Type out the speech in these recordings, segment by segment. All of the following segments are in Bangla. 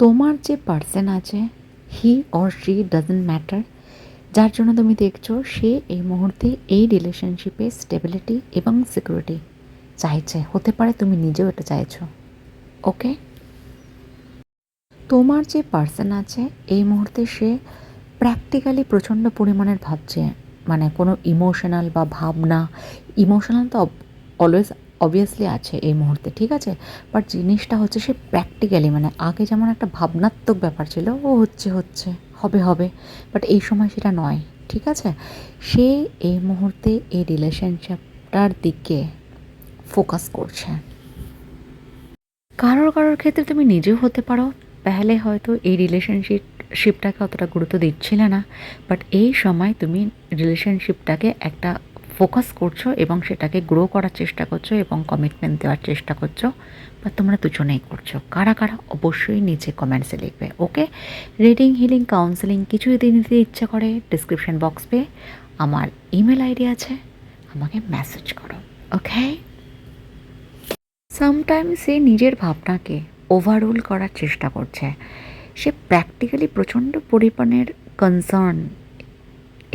তোমার যে পার্সন আছে he or she doesn't matter যার জন্য তুমি দেখছ সে এই মুহূর্তে এই রিলেশনশিপে স্টেবিলিটি এবং সিকিউরিটি চাইছে। হতে পারে তুমি নিজেও এটা চাইছো। ওকে তোমার যে পার্সন আছে, এই মুহূর্তে সে প্র্যাকটিক্যালি প্রচণ্ড পরিমাণের ভাবছে। মানে কোনো ইমোশনাল বা ভাবনা ইমোশনাল তো অলওয়েজ অবভিয়াসলি আছে এই মুহূর্তে, ঠিক আছে? বাট জিনিসটা হচ্ছে সে প্র্যাকটিক্যালি মানে আগে যেমন একটা ভাবনাত্মক ব্যাপার ছিল, ও হচ্ছে হচ্ছে, হবে হবে। বাট এই সময় সেটা নয়, ঠিক আছে? সে এই মুহূর্তে এই রিলেশনশিপটার দিকে ফোকাস করছে। কারোর কারোর ক্ষেত্রে তুমি নিজেও হতে পারো পেহলে হয়তো এই রিলেশনশিপ শিপটাকে অতটা গুরুত্ব দিচ্ছিলে না। বাট এই সময় তুমি রিলেশনশিপটাকে একটা ফোকাস করছ এবং সেটাকে গ্রো করার চেষ্টা করছ এবং কমিটমেন্ট দেওয়ার চেষ্টা করছ, বা তোমরা দুজনেই করছ। কারা কারা? অবশ্যই নিচে কমেন্টসে লিখবে ওকে রিডিং হিলিং কাউন্সেলিং কিছু যদি নিতে ইচ্ছা করে ডিসক্রিপশন বক্স পে আমার ইমেল আইডি আছে, আমাকে মেসেজ করো ওকে সামটাইমস সে নিজের ভাবনাকে ওভাররুল করার চেষ্টা করছে। সে প্র্যাকটিক্যালি প্রচণ্ড পরিমাণের কনসার্ন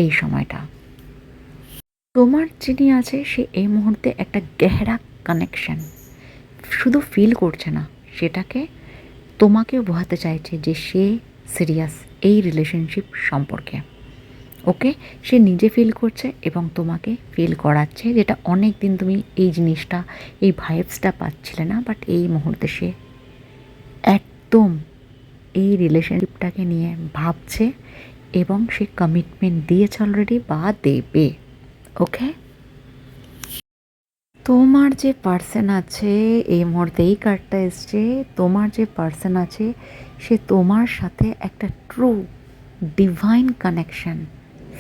এই সময়টা। তোমার যিনি আছে, সে এই মুহূর্তে একটা গেহরা কানেকশন শুধু ফিল করছে না, সেটাকে তোমাকেও বোঝাতে চাইছে যে সে সিরিয়াস এই রিলেশনশিপ সম্পর্কে। ওকে সে নিজে ফিল করছে এবং তোমাকে ফিল করাচ্ছে, যেটা অনেক দিন তুমি এই জিনিসটা, এই ভাইবসটা পাচ্ছিলে না বাট এই মুহূর্তে সে একদম এই রিলেশনশিপটাকে নিয়ে ভাবছে এবং সে কমিটমেন্ট দিয়েছে অলরেডি বা দেবে। ওকে তোমার যে পার্সন আছে, এই মুহূর্তে এই কার্ডটা এসছে, তোমার যে পার্সন আছে, সে তোমার সাথে একটা ট্রু ডিভাইন কানেকশন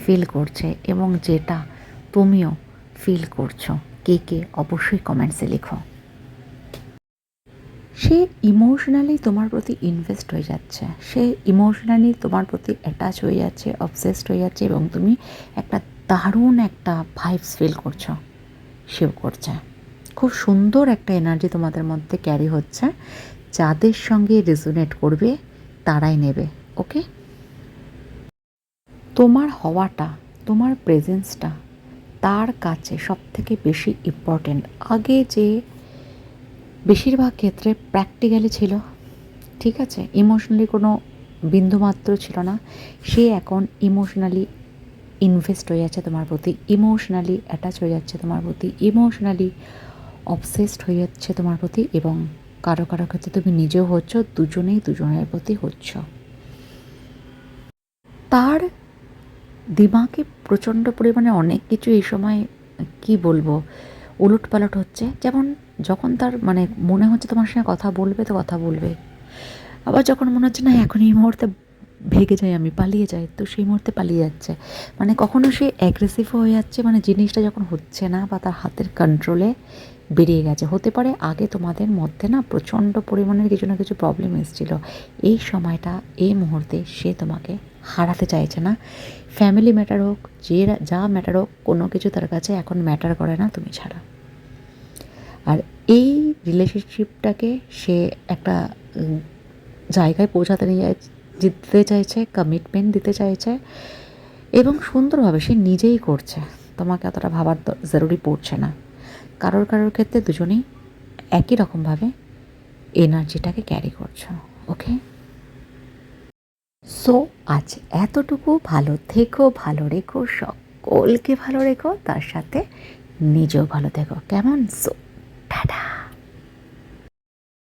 ফিল করছে এবং যেটা তুমিও ফিল করছ। কে কে? অবশ্যই কমেন্টসে লিখো। সে ইমোশনালি তোমার প্রতি ইনভেস্ট হয়ে যাচ্ছে। সে ইমোশনালি তোমার প্রতি অ্যাটাচ হয়ে যাচ্ছে অবসেসড হয়ে যাচ্ছে এবং তুমি একটা দারুণ একটা ভাইবস ফিল করছ। সেও করছে। খুব সুন্দর একটা এনার্জি তোমাদের মধ্যে ক্যারি হচ্ছে। যাদের সঙ্গে রেজোনেট করবে, তারাই নেবে ওকে তোমার হওয়াটা, তোমার প্রেজেন্সটা তার কাছে সব থেকে বেশি ইম্পর্টেন্ট আগে যে বেশিরভাগ ক্ষেত্রে প্র্যাকটিক্যালি ছিল, ঠিক আছে? ইমোশনালি কোনো বিন্দুমাত্র ছিল না। সে এখন ইমোশনালি ইনভেস্ট হয়ে যাচ্ছে তোমার প্রতি ইমোশনালি অ্যাটাচ হয়ে যাচ্ছে তোমার প্রতি ইমোশনালি অবসেসড হয়ে যাচ্ছে তোমার প্রতি এবং কারও কারও ক্ষেত্রে তুমি নিজেও হচ্ছ, দুজনেই দুজনের প্রতি হচ্ছ। তার দিমাগে প্রচণ্ড পরিমাণে অনেক কিছু এই সময়, কি বলব উলট পালট হচ্ছে। যেমন যখন তার মানে মনে হচ্ছে তোমার সঙ্গে কথা বলবে তো কথা বলবে। আবার যখন মনে হচ্ছে না, এখন এই মুহূর্তে ভেগে যাই আমি পালিয়ে যাই। তো সেই মুহূর্তে পালিয়ে যাচ্ছে। মানে কখনো সে অ্যাগ্রেসিভ হয়ে যাচ্ছে মানে জিনিসটা যখন হচ্ছে না বা তার হাতের কন্ট্রোলে বেরিয়ে গেছে। হতে পারে আগে তোমাদের মধ্যে না প্রচণ্ড পরিমাণের কিছু না কিছু প্রবলেম এসেছিল। এই সময়টা, এই মুহূর্তে সে তোমাকে হারাতে চাইছে না। ফ্যামিলি ম্যাটার হোক, যে যা ম্যাটার হোক, কোনো কিছু তার কাছে এখন ম্যাটার করে না তুমি ছাড়া। আর এই রিলেশনশিপটাকে সে একটা জায়গায় পৌঁছাতে নিয়ে দিতে চাইছে কমিটমেন্ট দিতে চাইছে এবং সুন্দরভাবে সে নিজেই করছে। তোমাকে অতটা ভাবার জরুরি পড়ছে না। কারোর কারোর ক্ষেত্রে দুজনেই একই রকমভাবে এনার্জিটাকে ক্যারি করছ ওকে সো আজ এতটুকু। ভালো থেকো, ভালো রেখো, সকলকে ভালো রেখো। তার সাথে নিজেও ভালো থেকো। কেমন? সো